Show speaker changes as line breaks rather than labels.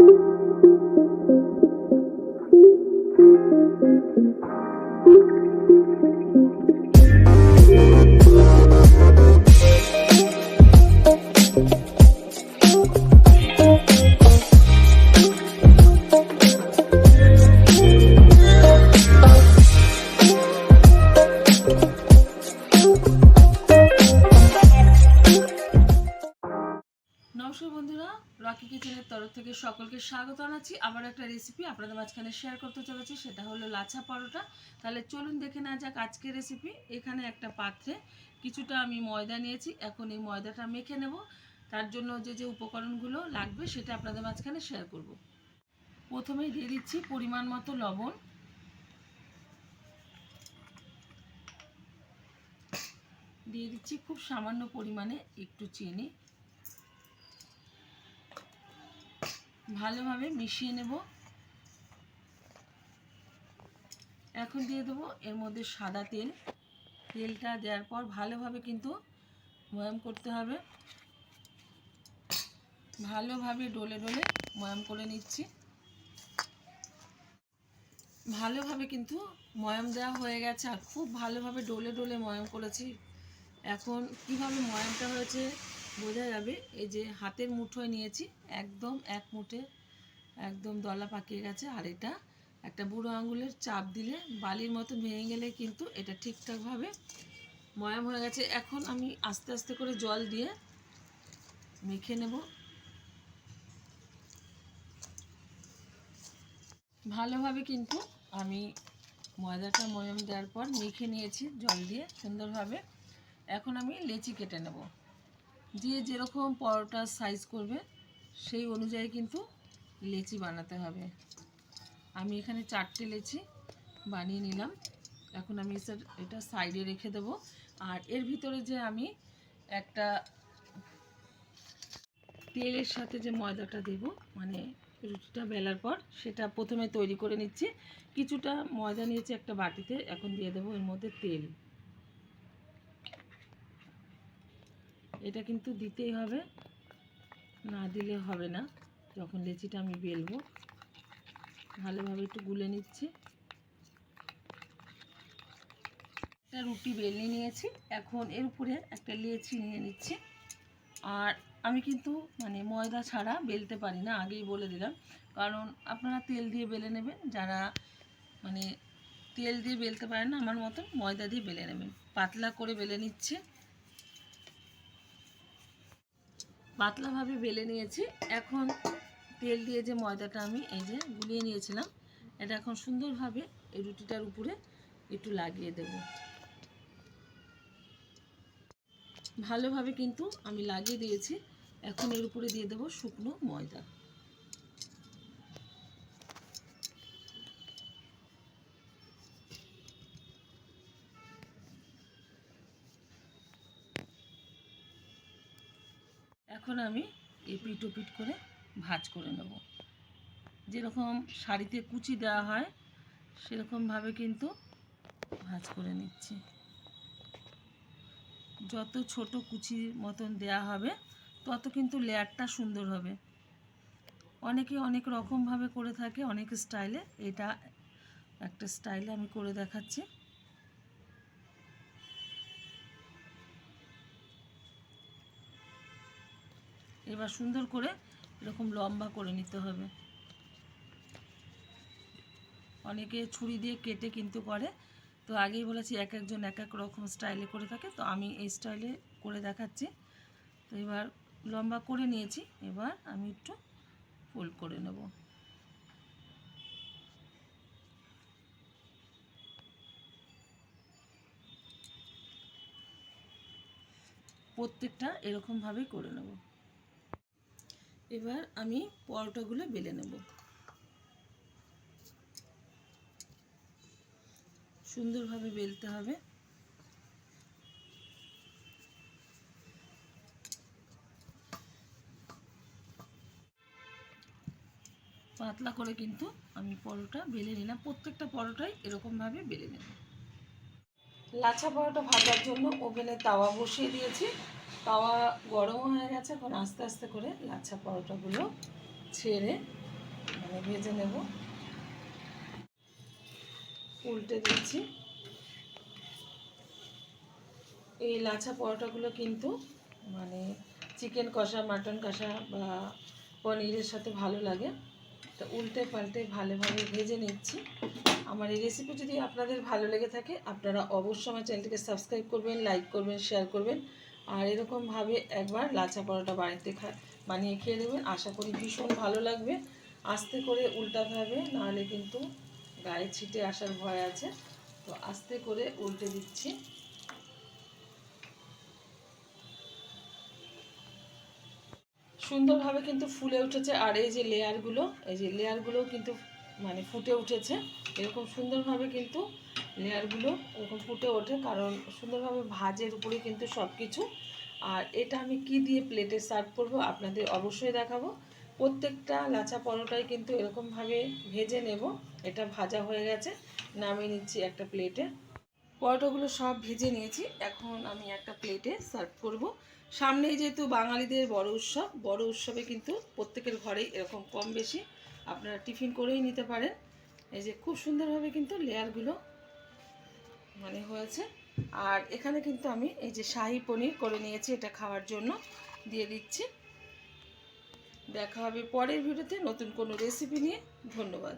thank you নমস্কার বন্ধুরা, Rocky কিচেনের তরফ থেকে সকলকে স্বাগত জানাচ্ছি। আবার একটা রেসিপি আপনাদের মাঝখানে শেয়ার করতে চলেছি, সেটা হলো লাচা পরোটা। তাহলে চলুন দেখে নেওয়া যাক আজকের রেসিপি এখানে একটা পাত্রে কিছুটা আমি ময়দা নিয়েছি, এখন এই ময়দাটা মেখে নেব। তার জন্য যে যে উপকরণগুলো লাগবে, সেটা আপনাদের মাঝখানে শেয়ার করব। প্রথমেই দিয়ে দিচ্ছি পরিমাণ মতো লবণ। দিয়ে দিচ্ছি খুব সামান্য পরিমাণে একটু চিনি। ভালোভাবে মিশিয়ে নেব। এখন দিয়ে দেবো এর মধ্যে সাদা তেল। তেলটা দেওয়ার পর ভালোভাবে কিন্তু ময়াম করতে হবে। ভালোভাবে ডলে ডলে ময়াম করে নিচ্ছি। ভালোভাবে কিন্তু ময়াম দেওয়া হয়ে গেছে আর খুব ভালোভাবে ডলে ডলে ময়াম করেছি। এখন কীভাবে ময়ামটা হয়েছে বোঝা যাবে, এই যে হাতের মুঠোয় নিয়েছি, একদম এক মুঠে, একদম দলা পাকিয়ে গেছে। আর এটা একটা বুড়ো আঙুলের চাপ দিলে বালির মতো ভেঙে গেলে কিন্তু এটা ঠিকঠাকভাবে ময়াম হয়ে গেছে। এখন আমি আস্তে আস্তে করে জল দিয়ে মেখে নেব। ভালোভাবে কিন্তু আমি ময়দাটা ময়াম দেওয়ার পর মেখে নিয়েছি জল দিয়ে সুন্দরভাবে। এখন আমি লেচি কেটে নেব। দিয়ে যেরকম পরোটার সাইজ করবে, সেই অনুযায়ী কিন্তু লেচি বানাতে হবে। আমি এখানে চারটে লেচি বানিয়ে নিলাম। এখন আমি এটা সাইডে রেখে দেব। আর এর ভিতরে যে আমি একটা তেলের সাথে যে ময়দাটা দেব মানে রুটিটা বেলার পর, সেটা প্রথমে তৈরি করে নিচ্ছি। কিছুটা ময়দা নিয়েছি একটা বাটিতে, এখন দিয়ে দেবো এর মধ্যে তেল। এটা কিন্তু দিতেই হবে। না দিলে হবে না। যখন লেচিটা আমি বেলবো, ভালোভাবে একটু গুলে নিচ্ছি। একটা রুটি বেলে নিয়েছি। এখন এর উপরে একটা লেচি নিয়ে নিচ্ছি। আর আমি কিন্তু মানে ময়দা ছাড়া বেলতে পারি না, আগেই বলে দিলাম। কারণ আপনারা তেল দিয়ে বেলে নেবেন, যারা মানে তেল দিয়ে বেলতে পারেন না, আমার মতন ময়দা দিয়ে বেলে নেবেন। পাতলা করে বেলে নিচ্ছে। পাতলাভাবে বেলে নিয়েছি। এখন তেল দিয়ে যে ময়দাটা আমি এই যে গুলিয়ে নিয়েছিলাম, এটা এখন সুন্দরভাবে এই রুটিটার উপরে একটু লাগিয়ে দেব। ভালোভাবে কিন্তু আমি লাগিয়ে দিয়েছি। এখন এর উপরে দিয়ে দেবো শুকনো ময়দা। এখন আমি এপিট ওপিট করে ভাজ করে নেব। যেরকম শাড়িতে কুচি দেওয়া হয়, সেরকমভাবে কিন্তু ভাজ করে নিচ্ছি। যত ছোট কুচির মতন দেয়া হবে, তত কিন্তু লেয়ারটা সুন্দর হবে। অনেকে অনেক রকমভাবে করে থাকে, অনেক স্টাইলে। এটা একটা স্টাইলে আমি করে দেখাচ্ছি। এবার সুন্দর করে এরকম লম্বা করে নিতে হবে। অনেকে ছুরি দিয়ে কেটে কিন্তু করে। তো আগেই বলেছি, এক একজন এক এক রকম স্টাইলে করে থাকে। তো আমি এই স্টাইলে করে দেখাচ্ছি। তো এবার লম্বা করে নিয়েছি। এবার আমি একটু ফোল্ড করে নেব। প্রত্যেকটা এরকমভাবেই করে নেব। এবার আমি পরোটাগুলো বেলে নেব। সুন্দরভাবে বেলতে হবে। পাতলা করে কিন্তু আমি পরোটা বেলে নিলাম। প্রত্যেকটা পরোটাই এরকমভাবে বেলে নেব। লাচা পরোটা ভাজার জন্য ওভেনে তাওয়া বসিয়ে দিয়েছি। তাওয়া গরম হয়ে গেছে, এখন আস্তে আস্তে করে লাচা পরোটাগুলো ছেড়ে মানে ভেজে নেব। উল্টে দিচ্ছি। এই লাচা পরোটাগুলো কিন্তু মানে চিকেন কষা, মাটন কষা বা পনিরের সাথে ভালো লাগে। তো উল্টে পাল্টে ভালোভাবে ভেজে নিচ্ছি। আমার এই রেসিপি যদি আপনাদের ভালো লেগে থাকে, আপনারা অবশ্যই আমার চ্যানেলটিকে সাবস্ক্রাইব করবেন লাইক করবেন শেয়ার করবেন। আর এরকমভাবে একবার লাচা পরোটা বাড়িতে খা বানিয়ে খেয়ে নেবেন। আশা করি ভীষণ ভালো লাগবে। আস্তে করে উল্টাতে হবে নাহলে কিন্তু গায়ে ছিটে আসার ভয় আছে। তো আস্তে করে উল্টে দিচ্ছি। সুন্দরভাবে কিন্তু ফুলে উঠেছে। আর এই যে লেয়ারগুলো এই যে লেয়ারগুলো কিন্তু মানে ফুটে উঠেছে। এরকম সুন্দরভাবে কিন্তু লেয়ারগুলো এরকম ফুটে ওঠে, কারণ সুন্দরভাবে ভাজের উপরে কিন্তু সব কিছু আর এটা আমি কি দিয়ে প্লেটে সার্ভ করব আপনাদের অবশ্যই দেখাবো। প্রত্যেকটা লাচা পরোটাই কিন্তু এরকমভাবে ভেজে নেব। এটা ভাজা হয়ে গেছে, নামিয়ে নিচ্ছি একটা প্লেটে পরোটাগুলো সব ভেজে নিয়েছি, এখন আমি একটা প্লেটে সার্ভ করব। সামনেই যেহেতু বাঙালিদের বড় উৎসব, বড় উৎসবে কিন্তু প্রত্যেকের ঘরেই এরকম কম বেশি আপনারা টিফিন করেই নিতে পারেন। এই যে খুব সুন্দরভাবে কিন্তু লেয়ারগুলো মানে হয়েছে। আর এখানে কিন্তু আমি এই যে শাহি পনির করে নিয়েছি, এটা খাওয়ার জন্য দিয়ে দিচ্ছি। দেখা হবে পরের ভিডিওতে নতুন কোনো রেসিপি নিয়ে। ধন্যবাদ।